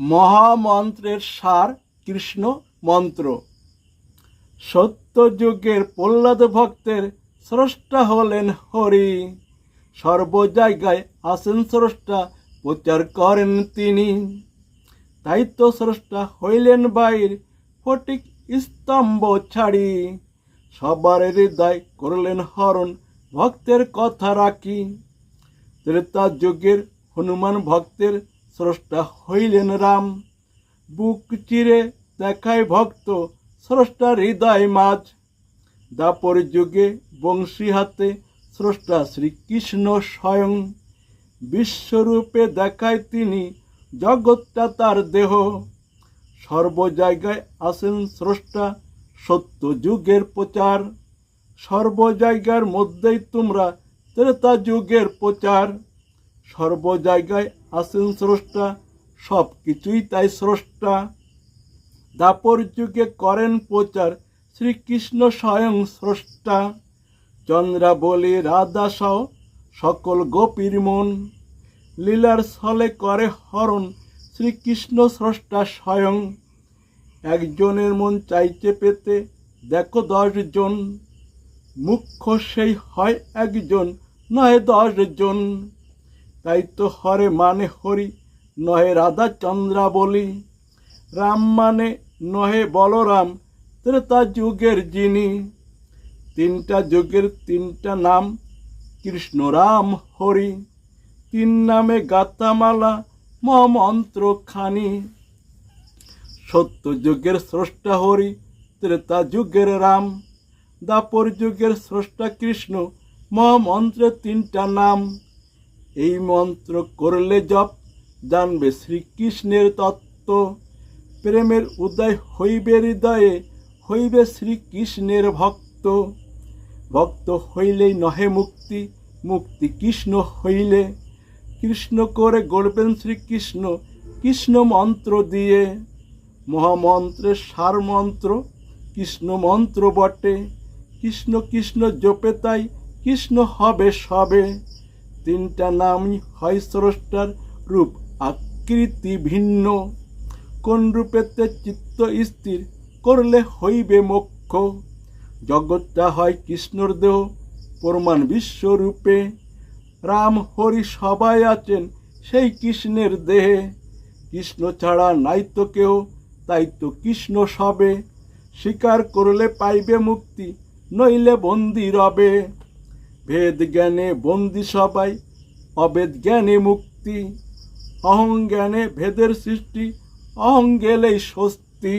মহামন্ত্রের সার কৃষ্ণ মন্ত্র। সত্য যুগের প্রহ্লাদ ভক্তের স্রষ্টা হলেন হরি। সর্ব জায়গায় আসেন স্রষ্টা, প্রচার করেন তিনি। তো স্রষ্টা হইলেন বাইর, ফটিক স্তম্ভ ছাড়ি। সবার হৃদয় করলেন হরণ, ভক্তের কথা রাখি। ত্রেতা যুগের হনুমান ভক্তের স্রষ্টা হইলেন রাম। বুক চিরে দেখায় ভক্ত স্রষ্টা হৃদয় মাঝ। দাপর যুগে বংশী হাতে স্রষ্টা শ্রীকৃষ্ণ স্বয়ং। বিশ্বরূপে দেখায় তিনি জগৎটা তার দেহ। সর্ব জায়গায় আসেন স্রষ্টা সত্য যুগের প্রচার। সর্ব জায়গার মধ্যেই তোমরা ত্রেতা যুগের প্রচার। সর্ব জায়গায় আসেন স্রষ্টা সব কিছুই তাই স্রষ্টা। দাপর যুগে করেন প্রচার, শ্রীকৃষ্ণ স্বয়ং স্রষ্টা। চন্দ্রা বলি রাধা সহ সকল গোপীর মন। লীলার ছলে করে হরণ, শ্রীকৃষ্ণ স্রষ্টা স্বয়ং। একজনের মন চাইতে পেতে দেখো দশজন। মুখ্য সেই হয় একজন, নয় দশজন। তাই তো হরে মানে হরি, নহে রাধা চন্দ্রা বলি। রাম মানে নহে বলরাম, ত্রেতা যুগের যিনি। তিনটা যুগের তিনটা নাম, কৃষ্ণ রাম হরি। তিন নামে গাতামালা মহামন্ত্র খানি সত্য যুগের স্রষ্টা হরি, ত্রেতা যুগের রাম। দাপর যুগের স্রষ্টা কৃষ্ণ মহামন্ত্রের তিনটা নাম। এই মন্ত্র করলে জপ, জানবে শ্রীকৃষ্ণের তত্ত্ব। প্রেমের উদয় হইবে হৃদয়ে, হইবে শ্রীকৃষ্ণের ভক্ত। ভক্ত হইলেই নহে মুক্তি মুক্তি কৃষ্ণ হইলে। কৃষ্ণ করে গড়বেন শ্রীকৃষ্ণ, কৃষ্ণ মন্ত্র দিয়ে। মহামন্ত্রের সার মন্ত্র, কৃষ্ণ মন্ত্র বটে। কৃষ্ণ কৃষ্ণ জপে তাই কৃষ্ণ হবে সবে। তিনটা নামই হয় স্রষ্টার রূপ, আকৃতি ভিন্ন। কোন রূপেতে চিত্ত স্থির, করলে হইবে মোক্ষ। জগৎটা হয় কৃষ্ণর দেহ, প্রমাণ বিশ্বরূপে রাম, হরি সবাই আছেন সেই কৃষ্ণের দেহে। কৃষ্ণ ছাড়া নাই তো কেউ তাই তো কৃষ্ণ সবে। স্বীকার করলে পাইবে মুক্তি, নইলে বন্দি রবে। ভেদ জ্ঞানে বন্দি সবাই, অবেদ জ্ঞানে মুক্তি, অহং জ্ঞানে ভেদের সৃষ্টি, অহং গেলেই স্বস্তি।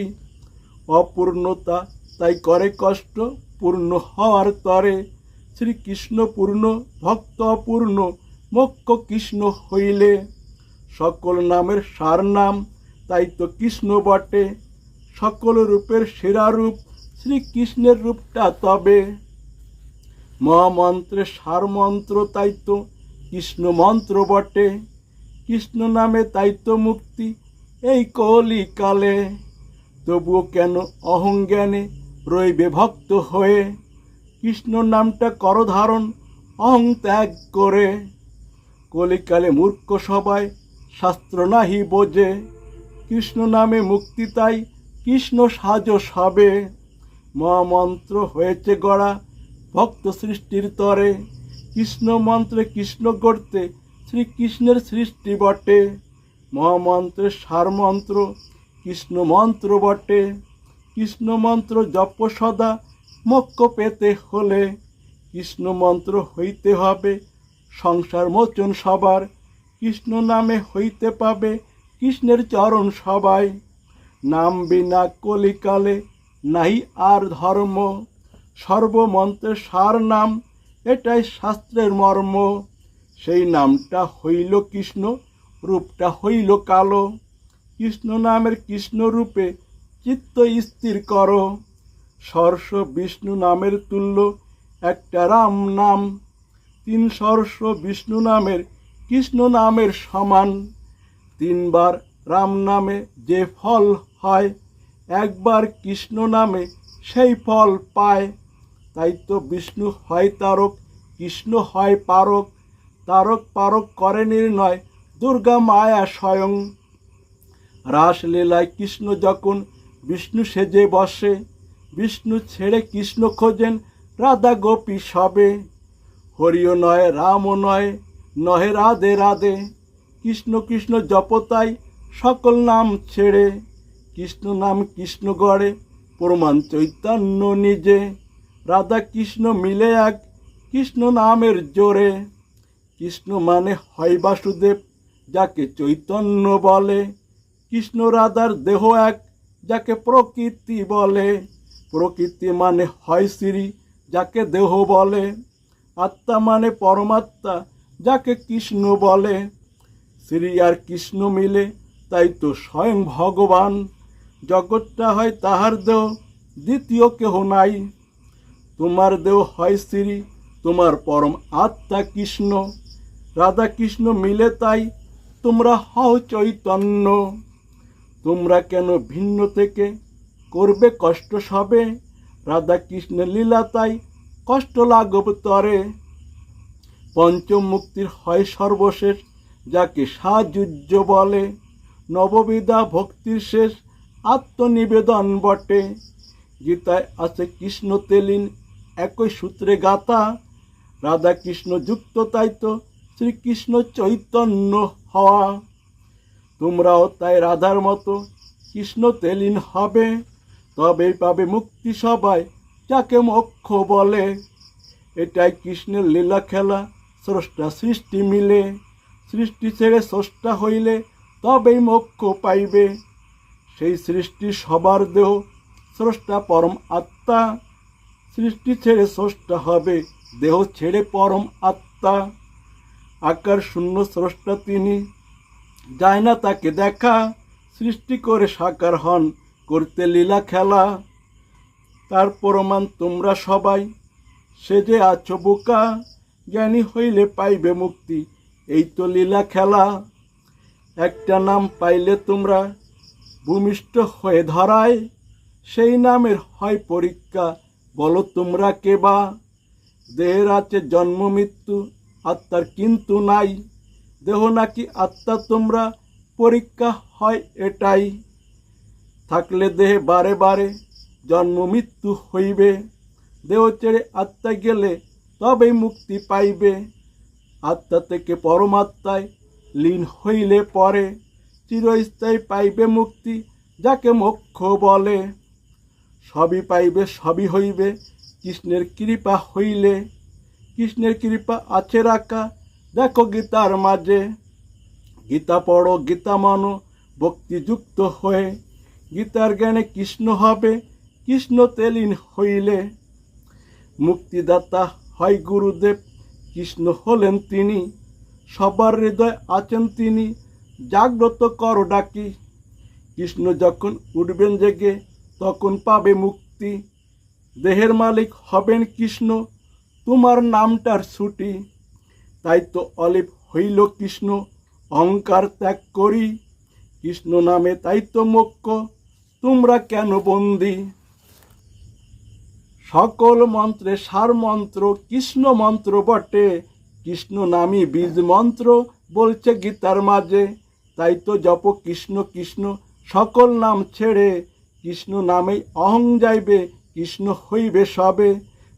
অপূর্ণতা তাই করে কষ্ট, পূর্ণ হওয়ার তরে। শ্রীকৃষ্ণ পূর্ণ, ভক্ত অপূর্ণ, মোক্ষ কৃষ্ণ হইলে। সকল নামের সার নাম তাই তো কৃষ্ণ বটে। সকল রূপের সেরা রূপ শ্রীকৃষ্ণের রূপটা তবে। মহামন্ত্রের সার মন্ত্র তাই তো কৃষ্ণ মন্ত্র বটে। কৃষ্ণ নামে তাই মুক্তি, এই কলি কালে। তবুও কেন অহংজ্ঞানে রইবে ভক্ত হয়ে? কৃষ্ণ নামটা কর ধারণ, অহং ত্যাগ করে। কলিকালে মূর্খ সবাই, শাস্ত্র নাহি বোঝে। কৃষ্ণ নামে মুক্তি তাই কৃষ্ণ সাজ সবে। মহামন্ত্র হয়েছে গড়া ভক্ত সৃষ্টির তরে, কৃষ্ণ মন্ত্রে কৃষ্ণ গড়তে, শ্রীকৃষ্ণের সৃষ্টি বটে। মহামন্ত্রের সার মন্ত্র, কৃষ্ণ মন্ত্র বটে। কৃষ্ণ মন্ত্র জপ সদা, মোক্ষ পেতে হলে। কৃষ্ণ মন্ত্র হইতে হবে, সংসার মোচন সবার। কৃষ্ণ নামে হইতে পাবে, কৃষ্ণের চরণ সবাই। নাম বিনা কলিকালে, নাই আর ধর্ম। সর্বমন্ত্রের সার নাম, এটাই শাস্ত্রের মর্ম। সেই নামটা হইল কৃষ্ণ, রূপটা হইল কালো। কৃষ্ণ নামের কৃষ্ণ রূপে চিত্ত স্থির করো। সর্ষ বিষ্ণু নামের তুল্য একটা রাম নাম। তিন সর্ষ বিষ্ণু নামের কৃষ্ণ নামের সমান। তিনবার রাম নামে যে ফল হয়, একবার কৃষ্ণ নামে সেই ফল পায়। তাই তো বিষ্ণু হয় তারক, কৃষ্ণ হয় পারক। তারক পারক করে নির্ণয়, দুর্গা মায়া স্বয়ং। রাসলীলায় কৃষ্ণ যখন বিষ্ণু সেজে বসে, বিষ্ণু ছেড়ে কৃষ্ণ খোঁজেন রাধা গোপী সবে। হরিও নয়, রামও নয়, নহে রাধে রাধে। কৃষ্ণ কৃষ্ণ জপতাই সকল নাম ছেড়ে, কৃষ্ণ নাম কৃষ্ণ গড়ে, প্রমাণ চৈতন্য নিজে। রাধা কৃষ্ণ মিলে এক কৃষ্ণ নামের জোরে। কৃষ্ণ মানে হয় বাসুদেব, যাকে চৈতন্য বলে। কৃষ্ণ রাধার দেহ এক, যাকে প্রকৃতি বলে। প্রকৃতি মানে হয় শ্রী, যাকে দেহ বলে। আত্মা মানে পরমাত্মা, যাকে কৃষ্ণ বলে। শ্রী আর কৃষ্ণ মিলে, তাই তো স্বয়ং ভগবান। জগৎটা হয় তাহার দেহ, দ্বিতীয় কেহ নাই। তোমার দেহ হয় শ্রী, তোমার পরম আত্মা কৃষ্ণ। রাধা কৃষ্ণ মিলে তাই তোমরা হও চৈতন্য। তোমরা কেন ভিন্ন থেকে করবে কষ্ট সবে? রাধা কৃষ্ণ লীলা তাই কষ্ট লাগব তরে। পঞ্চম মুক্তির হয় সর্বশেষ, যাকে সাজুজ্য বলে। নববিধা ভক্তির শেষ, আত্মনিবেদন বটে। গীতায় আছে কৃষ্ণ তেলিন একই সূত্রে গাথা, রাধা কৃষ্ণ যুক্ত তাই তো শ্রীকৃষ্ণ চৈতন্য হওয়া। তোমরাও তাই রাধার মতো কৃষ্ণ তেলিন হবে, তবেই পাবে মুক্তি সবাই, যাকে মোক্ষ বলে। এটাই কৃষ্ণের লীলা খেলা, স্রষ্টা সৃষ্টি মিলে। সৃষ্টি ছেড়ে স্রষ্টা হইলে তবেই মোক্ষ পাইবে। সেই সৃষ্টি সবার দেহ, স্রষ্টা পরম আত্মা। সৃষ্টি ছেড়ে স্রষ্টা হবে, দেহ ছেড়ে পরম আত্মা। আকার শূন্য স্রষ্টা তিনি, যায় না তাকে দেখা। সৃষ্টি করে সাকার হন, করতে লীলা খেলা। তার প্রমাণ তোমরা সবাই, সে যে আছো বোকা, জ্ঞানী হইলে পাইবে মুক্তি, এই তো লীলা খেলা। একটা নাম পাইলে তোমরা ভূমিষ্ঠ হয়ে ধরায়, সেই নামের হয় পরীক্ষা। বলো তোমরা কে বা? দেহের আছে জন্ম, মৃত্যু, আত্মার কিন্তু নাই। দেহ নাকি আত্মা তোমরা? পরীক্ষা হয় এটাই। থাকলে দেহে বারে বারে জন্ম, মৃত্যু হইবে। দেহ ছেড়ে আত্মা গেলে তবেই মুক্তি পাইবে। আত্মা থেকে পরমাত্মায় লীন হইলে পরে চিরস্থায়ী পাইবে মুক্তি, যাকে মোক্ষ বলে। সবই পাইবে, সবই হইবে। কৃষ্ণের কৃপা হইলে, কৃষ্ণের কৃপা আছে রাখা। দেখো গীতার মাঝে, গীতা পড়ো, গীতা মানো, ভক্তিযুক্ত হয়ে। গীতার জ্ঞানে কৃষ্ণ হবে, কৃষ্ণ তেলিন হইলে। মুক্তিদাতা হয় গুরুদেব, কৃষ্ণ হলেন তিনি। সবার হৃদয় আছেন তিনি, জাগ্রত কর ডাকি। কৃষ্ণ যখন উঠবেন জেগে তখন পাবে মুক্তি। দেহের মালিক হবেন কৃষ্ণ, তোমার নামটার ছুটি। তাই তো অলিপ হইল কৃষ্ণ, অহংকার ত্যাগ করি। কৃষ্ণ নামে তাই তো মোক্ষ, তোমরা কেন বন্দি? সকল মন্ত্রে সার মন্ত্র, কৃষ্ণ মন্ত্র বটে। কৃষ্ণ নামই বীজ মন্ত্র বলছে গীতার মাঝে। তাই তো জপ কৃষ্ণ কৃষ্ণ, সকল নাম ছেড়ে কৃষ্ণ নামেই অহং যাইবে, কৃষ্ণ হইবে সবে।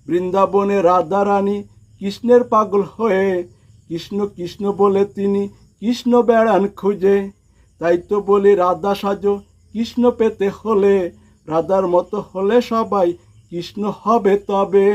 বৃন্দাবনে রাধা রানী কৃষ্ণের পাগল হয়ে, কৃষ্ণ কৃষ্ণ বলে তিনি কৃষ্ণ বেড়ান খুঁজে। তাই তো বলি রাধা সাজো কৃষ্ণ পেতে হলে, রাধার মতো হলে সবাই কৃষ্ণ হবে তবে।